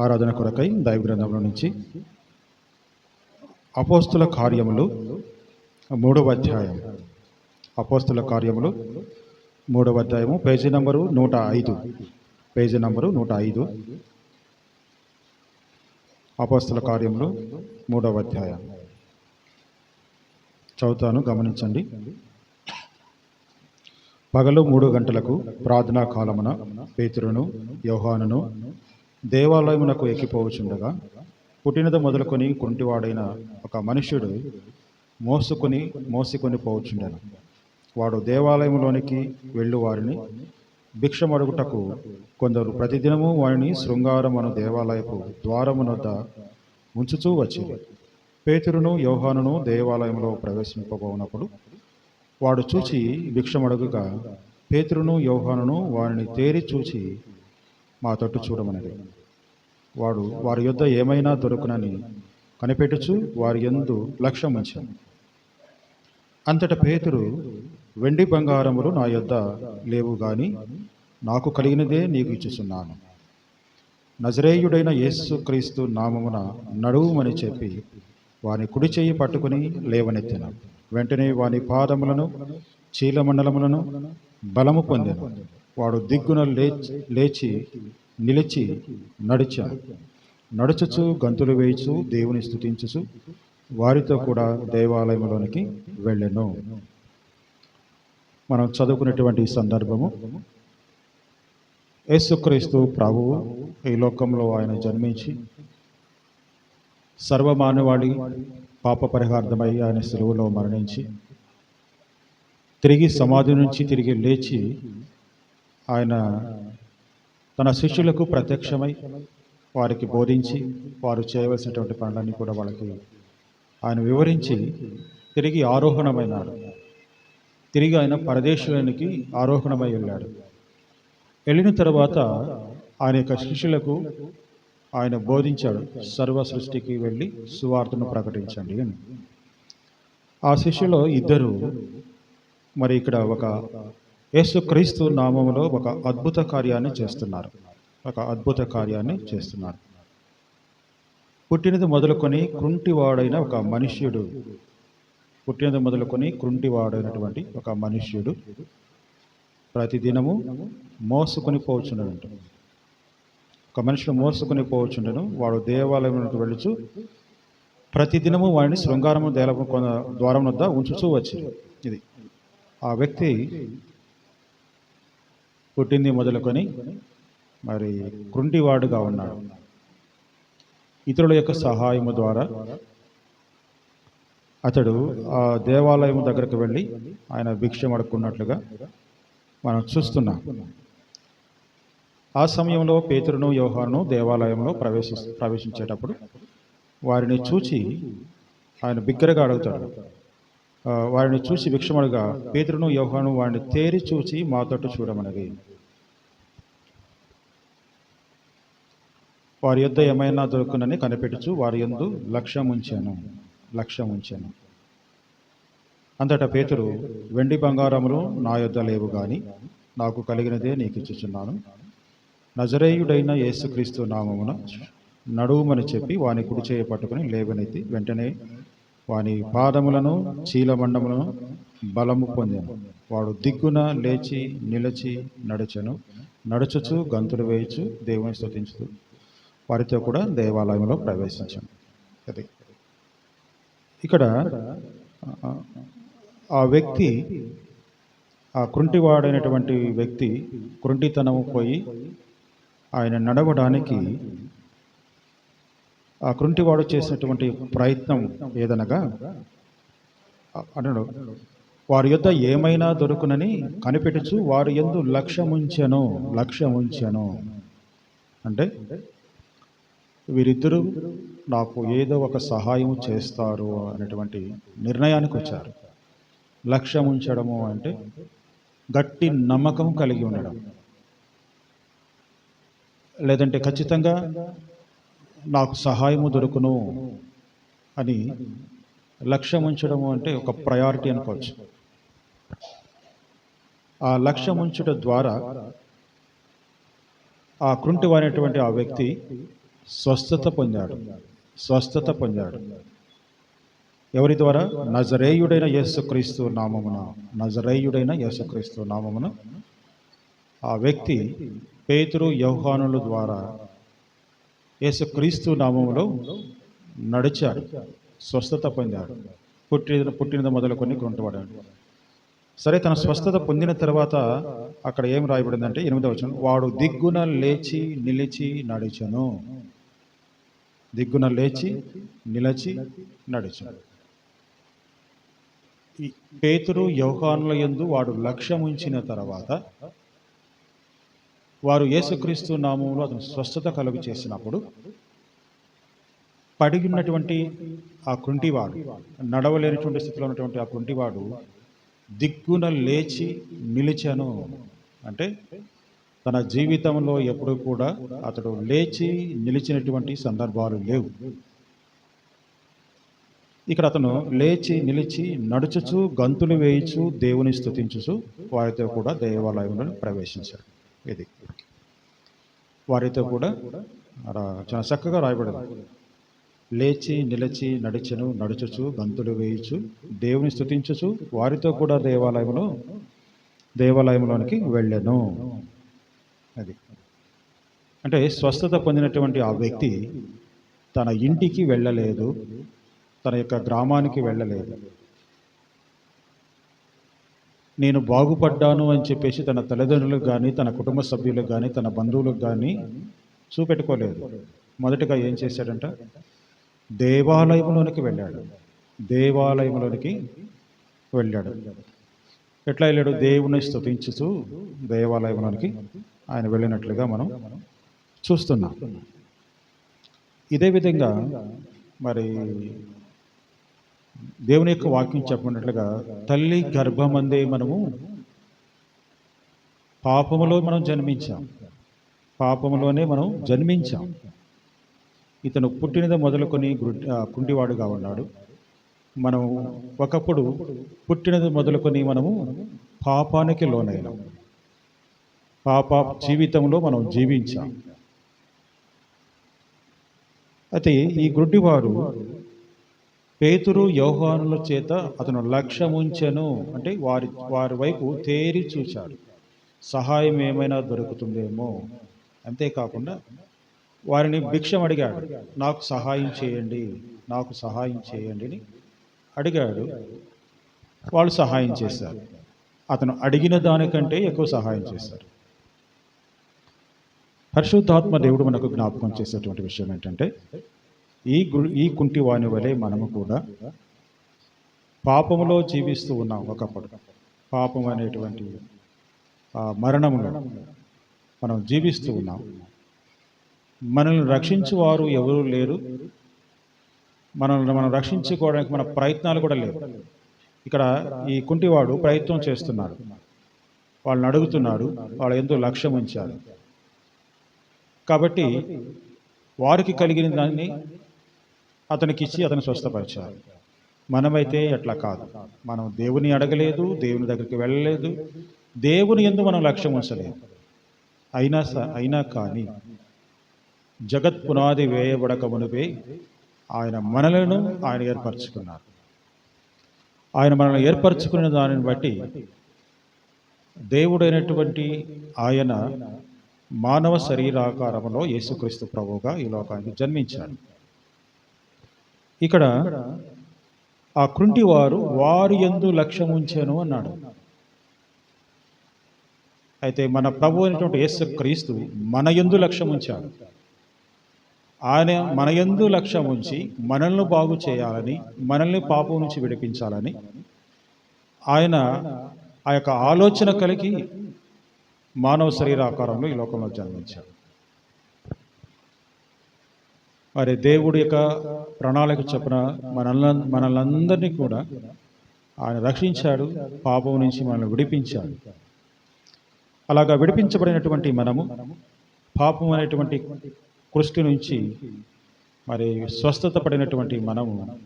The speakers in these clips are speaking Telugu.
ఆరాధన కొరకై దైవ గ్రంథంలో నుంచి అపోస్తుల కార్యములు మూడవ అధ్యాయం. అపోస్తుల కార్యములు మూడవ అధ్యాయము పేజీ నంబరు నూట ఐదు. పేజీ నంబరు నూట ఐదు. అపోస్తుల కార్యములు మూడవ అధ్యాయం. చదువుతాను గమనించండి. పగలు మూడు గంటలకు ప్రార్థనా కాలమున పేతురును యోహానును దేవాలయమునకు ఎక్కిపోవచుండగా పుట్టినది మొదలుకొని కుంటివాడైన ఒక మనుష్యుడు మోసుకొని మోసుకొని పోవచ్చుండను. వాడు దేవాలయంలోనికి వెళ్ళు వారిని భిక్షమడుగుటకు కొందరు ప్రతిదినము వారిని శృంగారమును దేవాలయపు ద్వారమునొద్ద ఉంచుతూ వచ్చింది పేతురును యోహానును దేవాలయంలో ప్రవేశింపబోనప్పుడు వాడు చూచి భిక్షమడుగుగా పేతురును యోహానును వారిని తేరి చూచి మా తట్టు చూడమనది వాడు వారి యొద్ద ఏమైనా దొరుకునని కనిపెట్టుచు వారి యందు లక్ష్యం ఉంచాను అంతట పేతురు వెండి బంగారములు నా యొద్ద లేవు గాని నాకు కలిగినదే నీకు ఇచ్చుచున్నాను. నజరేయుడైన యేసుక్రీస్తు నామమున నడువుమని చెప్పి వాని కుడి చేయి పట్టుకుని లేవనెత్తిన. వెంటనే వాని పాదములను చీలమండలములను బలము పొందాను. వాడు దిగ్గున లేచి లేచి నిలిచి నడిచాను నడుచుచు గంతులు వేయుచు దేవుని స్థుతించుచు వారితో కూడా దేవాలయంలోనికి వెళ్ళెను. మనం చదువుకునేటువంటి సందర్భము. యేసుక్రీస్తు ప్రభువు ఈ లోకంలో ఆయన జన్మించి సర్వమానవాళి పాప పరిహార్థమై ఆయన సెలవులో మరణించి తిరిగి సమాధి నుంచి తిరిగి లేచి ఆయన తన శిష్యులకు ప్రత్యక్షమై వారికి బోధించి వారు చేయవలసినటువంటి పనులన్నీ కూడా వాళ్ళకి ఆయన వివరించి తిరిగి ఆరోహణమైనాడు. తిరిగి ఆయన పరదేశులనికి ఆరోహణమై వెళ్ళాడు. వెళ్ళిన తర్వాత ఆయన యొక్క శిష్యులకు ఆయన బోధించాడు సర్వ సృష్టికి వెళ్ళి సువార్తను ప్రకటించండి అని. ఆ శిష్యులో ఇద్దరు మరి ఇక్కడ ఒక యేసుక్రీస్తు నామంలో ఒక అద్భుత కార్యాన్ని చేస్తున్నారు. ఒక అద్భుత కార్యాన్ని చేస్తున్నారు. పుట్టినది మొదలుకొని కృంటివాడైన ఒక మనుష్యుడు పుట్టినది మొదలుకొని కృంటివాడైనటువంటి ఒక మనుష్యుడు ప్రతిదినము మోసుకొని పోవచ్చుండనంట ఒక మనిషిని మోసుకొని పోవచ్చుండను వాడు దేవాలయంలోకి వెళ్ళుచు ప్రతిదినము వాడిని శృంగారము దేలము కొన ద్వారం వద్ద ఉంచుతూ వచ్చి ఇది ఆ వ్యక్తి పుట్టింది మొదలుకొని మరి కృంటివాడుగా ఉన్నాడు. ఇతరుల యొక్క సహాయము ద్వారా అతడు ఆ దేవాలయం దగ్గరకు వెళ్ళి ఆయన భిక్షం అడుక్కున్నట్లుగా మనం చూస్తున్నాం. ఆ సమయంలో పేతురును యోహాను దేవాలయంలో ప్రవేశి ప్రవేశించేటప్పుడు వారిని చూచి ఆయన బిగ్గరగా అడుగుతాడు. వారిని చూసి భిక్షమడుగా పేతురును యోహాను వారిని తేరి చూసి మాతోట చూడమనది. వారి యొద్ద ఏమైనా దొరుకునని కనిపెట్టుచు వారి యందు లక్ష్యం ఉంచాను లక్ష్యం ఉంచాను. అంతటా పేతురు వెండి బంగారములు నా యొద్ద లేవు కానీ నాకు కలిగినదే నీకు ఇచ్చుచున్నాను. నజరేయుడైన యేసుక్రీస్తు నామమున నడువుమని చెప్పి వాని కుడి చేయ పట్టుకుని లేవనైతే వెంటనే వాని పాదములను చీలమండములను బలము పొందాను. వాడు దిగ్గున లేచి నిలిచి నడచను. నడుచుచు గంతులు వేయచు దేవుని స్థుతించు వారితో కూడా దేవాలయంలో ప్రవేశించాను. అది. ఇక్కడ ఆ, ఆ వ్యక్తి ఆ కృంటివాడైనటువంటి వ్యక్తి కృంటితనము పోయి ఆయన నడవడానికి ఆ కృంటివాడు చేసినటువంటి ప్రయత్నం ఏదనగా అ- అన్నాడు వారి యొద్ద ఏమైనా దొరుకునని కనిపెట్టుచు వారి ఎందు లక్ష్యముంచెను లక్ష్యముంచెను. అంటే వీరిద్దరూ నాకు ఏదో ఒక సహాయం చేస్తారు అనేటువంటి నిర్ణయానికి వచ్చారు. లక్ష్యం ఉంచడము అంటే గట్టి నమ్మకం కలిగి ఉండడం. లేదంటే ఖచ్చితంగా నాకు సహాయము దొరుకును అని లక్ష్యం ఉంచడము అంటే ఒక ప్రయారిటీ అనుకోవచ్చు. ఆ లక్ష్యం ఉంచుట ద్వారా ఆ కృంటివారైనటువంటి ఆ వ్యక్తి స్వస్థత పొందాడు. స్వస్థత పొందాడు. ఎవరి ద్వారా? నజరేయుడైన యేసుక్రీస్తు నామమున నజరేయుడైన యేసుక్రీస్తు నామమున ఆ వ్యక్తి పేతురు యౌహానుల ద్వారా యేసుక్రీస్తు నామంలో నడిచాడు స్వస్థత పొందాడు పుట్టిన పుట్టినది మొదలుకొని గుంటపడాడు సరే తన స్వస్థత పొందిన తర్వాత అక్కడ ఏం రాయబడిందంటే ఎనిమిదవ వచ్చిన వాడు దిగ్గున లేచి నిలిచి నడిచను. దిగ్గున లేచి నిలిచి నడిచను. పేతురు యోహానుల యందు వాడు లక్ష్యం ఉంచిన తర్వాత వారు యేసుక్రీస్తు నామంలో అతను స్వస్థత కలుగు చేసినప్పుడు పడి ఉన్నటువంటి ఆ కుంటివాడు నడవలేనటువంటి స్థితిలో ఉన్నటువంటి ఆ కుంటివాడు దిక్కున లేచి నిలిచాను. అంటే తన జీవితంలో ఎప్పుడు కూడా అతడు లేచి నిలిచినటువంటి సందర్భాలు లేవు. ఇక్కడ అతను లేచి నిలిచి నడుచుచు గంతులు వేయిచు దేవుని స్తుతించుచు వారితో కూడా దేవాలయంలో ప్రవేశించాడు. ఇది. వారితో కూడా చాలా చక్కగా రాయబడింది. లేచి నిలిచి నడిచను నడుచుచు గంతులు వేయుచు దేవుని స్తుతించుచు వారితో కూడా దేవాలయంలో దేవాలయంలోనికి వెళ్ళాను. అది. అంటే స్వస్థత పొందినటువంటి ఆ వ్యక్తి తన ఇంటికి వెళ్ళలేదు తన యొక్క గ్రామానికి వెళ్ళలేదు. నేను బాగుపడ్డాను అని చెప్పేసి తన తల్లిదండ్రులకు కానీ తన కుటుంబ సభ్యులకు కానీ తన బంధువులకు కానీ చూపెట్టుకోలేదు. మొదటగా ఏం చేశాడంట? దేవాలయంలోనికి వెళ్ళాడు. దేవాలయంలోనికి వెళ్ళాడు. ఎట్లా వెళ్ళాడు? దేవుని స్థుతించుతూ దేవాలయంలోనికి ఆయన వెళ్ళినట్లుగా మనం చూస్తున్నాం. ఇదే విధంగా మరి దేవుని యొక్క వాక్యం చెప్పినట్లుగా తల్లి గర్భమందే మనము పాపములో మనం జన్మించాం. పాపములోనే మనం జన్మించాం. ఇతను పుట్టినది మొదలుకొని గుడ్- కుంటివాడుగా ఉన్నాడు. మనం ఒకప్పుడు పుట్టినది మొదలుకొని మనము పాపానికి లోనైనాం. పాప జీవితంలో మనం జీవించాం. అయితే ఈ గుడ్డివారు పేతురు యోహానుల చేత అతను లక్ష్యముంచెను. అంటే వారి వారి వైపు తేరి చూశాడు సహాయం ఏమైనా దొరుకుతుందేమో. అంతేకాకుండా వారిని భిక్షం అడిగాడు నాకు సహాయం చేయండి నాకు సహాయం చేయండి అని అడిగాడు. వాళ్ళు సహాయం చేశారు. అతను అడిగిన దానికంటే ఎక్కువ సహాయం చేశారు. పరిశుద్ధాత్మ దేవుడు మనకు జ్ఞాపకం చేసేటువంటి విషయం ఏంటంటే ఈ ఈ కుంటి వాని వలె మనము కూడా పాపములో జీవిస్తూ ఉన్నాం ఒకప్పుడు. పాపం అనేటువంటి మరణములో మనం జీవిస్తూ ఉన్నాం. మనల్ని రక్షించేవారు ఎవరూ లేరు. మనల్ని మనం రక్షించుకోవడానికి మన ప్రయత్నాలు కూడా లేవు. ఇక్కడ ఈ కుంటివాడు ప్రయత్నం చేస్తున్నాడు. వాళ్ళని అడుగుతున్నాడు వాళ్ళు ఎంతో లక్ష్యం ఉంచారు కాబట్టి వారికి కలిగిన దాన్ని అతనికి ఇచ్చి అతను స్వస్థపరిచారు. మనమైతే ఎట్లా కాదు. మనం దేవుని అడగలేదు దేవుని దగ్గరికి వెళ్ళలేదు. దేవుని ఎందు మనం లక్ష్యం ఉంచలేదు. అయినా స- అయినా కానీ జగత్ పునాది వేయబడక మునిపే ఆయన మనలను ఆయన ఏర్పరచుకున్నారు. ఆయన మనల్ని ఏర్పరచుకున్న దానిని బట్టి దేవుడైనటువంటి ఆయన మానవ శరీరాకారంలో యేసుక్రీస్తు ప్రభువుగా ఈ లోకానికి జన్మించాడు. ఇక్కడ ఆ కృంటివారు వారు ఎందు లక్ష్యం ఉంచాను అన్నాడు. అయితే మన ప్రభు అయినటువంటి యేసు క్రీస్తు మన ఎందు లక్ష్యం ఉంచాడు ఆయన మన ఎందు లక్ష్యం ఉంచి మనల్ని బాగు చేయాలని మనల్ని పాపం నుంచి విడిపించాలని ఆయన ఆ యొక్క ఆలోచన కలిగి మానవ శరీరాకారంలో ఈ లోకంలో జన్మించాడు. మరి దేవుడి యొక్క ప్రణాళిక చొప్పున మనల్ని మనల్నందరినీ కూడా ఆయన రక్షించాడు పాపం నుంచి మనల్ని విడిపించాడు. అలాగా విడిపించబడినటువంటి మనము పాపం అనేటువంటి కృష్టి నుంచి మరి స్వస్థత పడినటువంటి మనము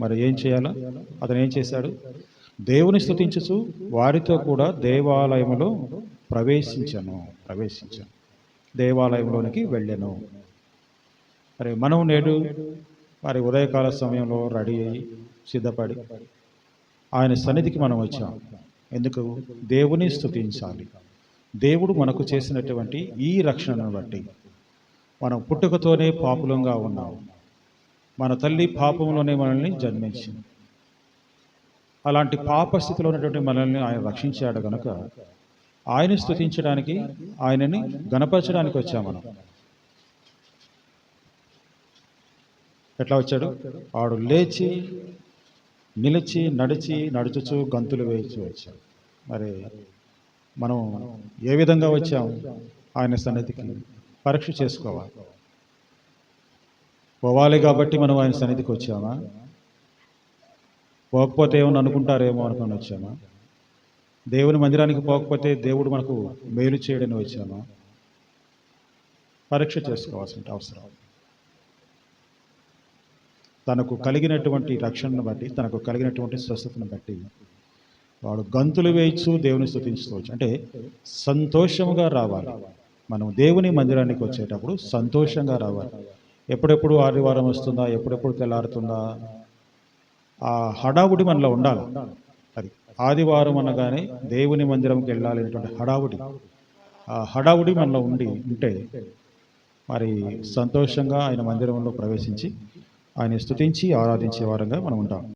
మరి ఏం చేయాలా? అతను ఏం చేశాడు? దేవుని స్థుతించచ్చు వారితో కూడా దేవాలయంలో ప్రవేశించను ప్రవేశించాను. దేవాలయంలోనికి వెళ్ళాను. మరి మనం నేడు మరి ఉదయకాల సమయంలో రెడీ అయ్యి సిద్ధపడి ఆయన సన్నిధికి మనం వచ్చాం. ఎందుకు? దేవుని స్థుతించాలి దేవుడు మనకు చేసినటువంటి ఈ రక్షణను బట్టి. మనం పుట్టుకతోనే పాపులంగా ఉన్నాం. మన తల్లి పాపంలోనే మనల్ని జన్మించింది. అలాంటి పాప స్థితిలో ఉన్నటువంటి మనల్ని ఆయన రక్షించాడు కనుక ఆయన స్థుతించడానికి ఆయనని గణపరచడానికి వచ్చాం మనం. ఎట్లా వచ్చాడు? వాడు లేచి నిలిచి నడిచి నడుచుచు గంతులు వేయచ్చు వచ్చాడు. మరి మనం ఏ విధంగా వచ్చాం? ఆయన సన్నిధికి పరీక్ష చేసుకోవాలి. పోవాలి కాబట్టి మనం ఆయన సన్నిధికి వచ్చామా? పోకపోతే ఏమని అనుకుంటారేమో అనుకుని వచ్చామా? దేవుని మందిరానికి పోకపోతే దేవుడు మనకు మేలు చేయడని వచ్చామా? పరీక్ష చేసుకోవాల్సిన అవసరం. తనకు కలిగినటువంటి రక్షణను బట్టి తనకు కలిగినటువంటి స్వస్థతను బట్టి వాడు గంతులు వేయచ్చు దేవుని స్థుతించుకోవచ్చు అంటే సంతోషంగా రావాలి. మనం దేవుని మందిరానికి వచ్చేటప్పుడు సంతోషంగా రావాలి. ఎప్పుడెప్పుడు ఆదివారం వస్తుందా ఎప్పుడెప్పుడు తెల్లారుతుందా? ఆ హడావుడి మనలో ఉండాలి. అది ఆదివారం అనగానే దేవుని మందిరంకి వెళ్ళాలి అనేటువంటి హడావుడి. ఆ హడావుడి మనలో ఉండి ఉంటే మరి సంతోషంగా ఆయన మందిరంలో ప్రవేశించి ఆయన స్తుతించి ఆరాధించే వారంగా మనం ఉంటాం